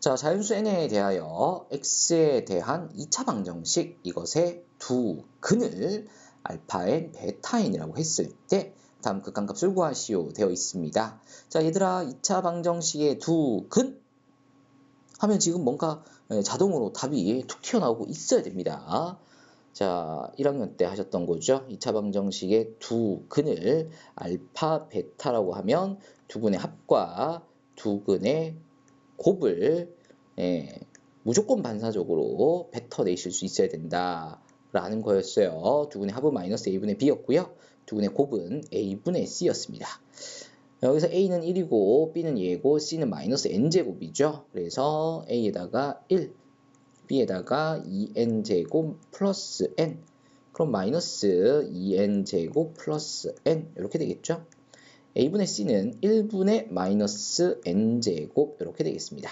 자, 자연수 n에 대하여 x에 대한 2차 방정식 이것의 두 근을 알파 n, 베타 n이라고 했을 때 다음 극한값을 구하시오 되어 있습니다. 자, 얘들아 2차 방정식의 두 근 하면 지금 뭔가 예, 자동으로 답이 툭 튀어나오고 있어야 됩니다. 자, 1학년 때 하셨던 거죠. 2차 방정식의 두 근을 알파, 베타라고 하면 두 근의 합과 두 근의 곱을 예, 무조건 반사적으로 뱉어내실 수 있어야 된다라는 거였어요. 두 근의 합은 마이너스 a분의 b였고요. 두 근의 곱은 a분의 c였습니다. 여기서 a는 1이고 b는 예고 c는 마이너스 n제곱이죠. 그래서 a에다가 1, b에다가 2n제곱 플러스 n 그럼 마이너스 2n제곱 플러스 n 이렇게 되겠죠. A분의 c는 1분의 마이너스 n제곱 이렇게 되겠습니다.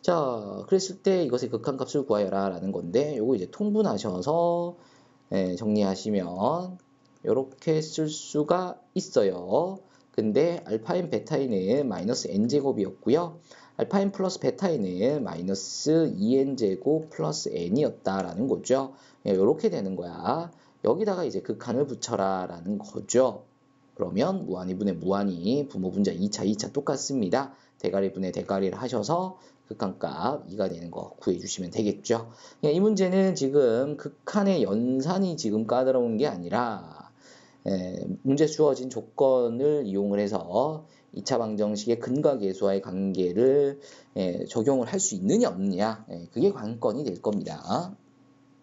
자, 그랬을 때 이것의 극한값을 구하여라 라는 건데 요거 이제 통분하셔서 예, 정리하시면 이렇게 쓸 수가 있어요. 근데 알파인 베타인은 마이너스 n제곱이었고요. 알파인 플러스 베타인은 마이너스 2n제곱 플러스 n이었다라는 거죠. 이렇게 되는 거야. 여기다가 이제 극한을 붙여라 라는 거죠. 그러면 무한히 분의 무한히 부모 분자 2차 2차 똑같습니다. 대가리 분의 대가리를 하셔서 극한값 2가 되는 거 구해주시면 되겠죠. 이 문제는 지금 극한의 연산이 지금 까다로운 게 아니라 에, 문제 주어진 조건을 이용을 해서 2차 방정식의 근과 계수와의 관계를 에, 적용을 할 수 있느냐 없느냐 에, 그게 관건이 될 겁니다.